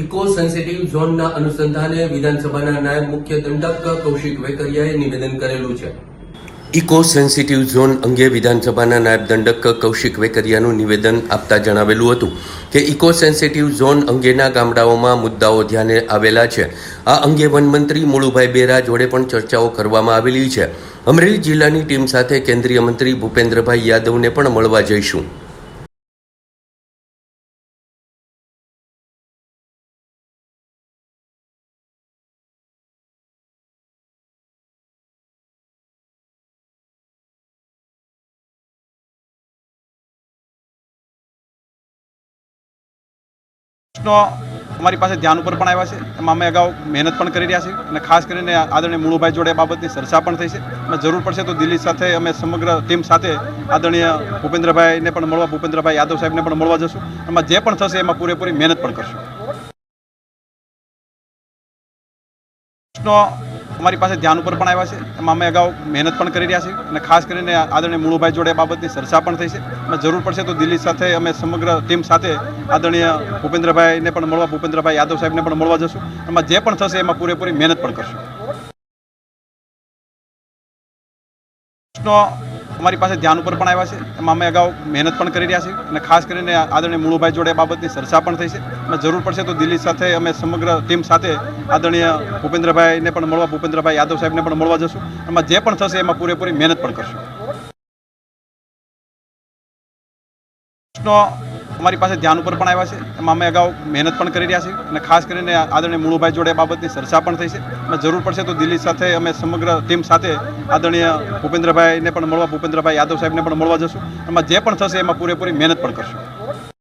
Eco sensitive ઝોનના અનુસંધાને વિધાનસભાના નાયબ મુખ્ય દંડક કૌશિક વેકરિયાએ નિવેદન કરેલું છે. ઇકો સેન્સિટિવ ઝોન અંગે વિધાનસભાના નાયબ દંડક કૌશિક વેકરિયાનું નિવેદન આપતા જણાવેલું હતું કે ઇકો સેન્સિટિવ ઝોન અંગેના ગામડાઓમાં મુદ્દાઓ ધ્યાને આવેલા છે. આ અંગે વનમંત્રી મુળુભાઈ બેરા જોડે પણ ચર્ચાઓ કરવામાં આવેલી છે. અમરેલી જિલ્લાની ટીમ સાથે કેન્દ્રીય મંત્રી ભૂપેન્દ્રભાઈ યાદવને પણ મળવા જઈશું. પ્રશ્નો અમારી પાસે ધ્યાન ઉપર પણ આવ્યા છે. એમાં અમે અગાઉ મહેનત પણ કરી રહ્યા છીએ અને ખાસ કરીને આદરણીય મુળુભાઈ જોડે બાબતની ચર્ચા પણ થઈ છે. અને જરૂર પડશે તો દિલ્હી સાથે અમે સમગ્ર ટીમ સાથે આદરણીય ભૂપેન્દ્રભાઈને પણ મળવા, ભૂપેન્દ્રભાઈ યાદવ સાહેબને પણ મળવા જશું. એમાં જે પણ થશે એમાં પૂરેપૂરી મહેનત પણ કરશું. પ્રશ્નો અમારી પાસે ધ્યાન ઉપર પણ આવ્યા છે. એમાં અમે અગાઉ મહેનત પણ કરી રહ્યા છીએ અને ખાસ કરીને આદરણીય મુળુભાઈ જોડે બાબતની ચર્ચા પણ થઈ છે. અને જરૂર પડશે તો દિલ્હી સાથે અમે સમગ્ર ટીમ સાથે આદરણીય ભૂપેન્દ્રભાઈને પણ મળવા, ભૂપેન્દ્રભાઈ યાદવ સાહેબને પણ મળવા જશું. એમાં જે પણ થશે એમાં પૂરેપૂરી મહેનત પણ કરશું. પ્રશ્નો અમારી પાસે ધ્યાન ઉપર પણ આવ્યા છે. એમાં અમે અગાઉ મહેનત પણ કરી રહ્યા છીએ અને ખાસ કરીને આદરણીય મુળુભાઈ જોડે બાબતની ચર્ચા પણ થઈ છે. અને જરૂર પડશે તો દિલ્હી સાથે અમે સમગ્ર ટીમ સાથે આદરણીય ભૂપેન્દ્રભાઈને પણ મળવા, ભૂપેન્દ્રભાઈ યાદવ સાહેબને પણ મળવા જશું. એમાં જે પણ થશે એમાં પૂરેપૂરી મહેનત પણ કરશું. પ્રશ્નો અમારી પાસે ધ્યાન ઉપર પણ આવ્યા છે. એમાં અમે અગાઉ મહેનત પણ કરી રહ્યા છીએ અને ખાસ કરીને આદરણીય મુળુભાઈ જોડે બાબતની ચર્ચા પણ થઈ છે. અને જરૂર પડશે તો દિલ્હી સાથે અમે સમગ્ર ટીમ સાથે આદરણીય ભૂપેન્દ્રભાઈને પણ મળવા, ભૂપેન્દ્રભાઈ યાદવ સાહેબને પણ મળવા જશું. એમાં જે પણ થશે એમાં પૂરેપૂરી મહેનત પણ કરશું.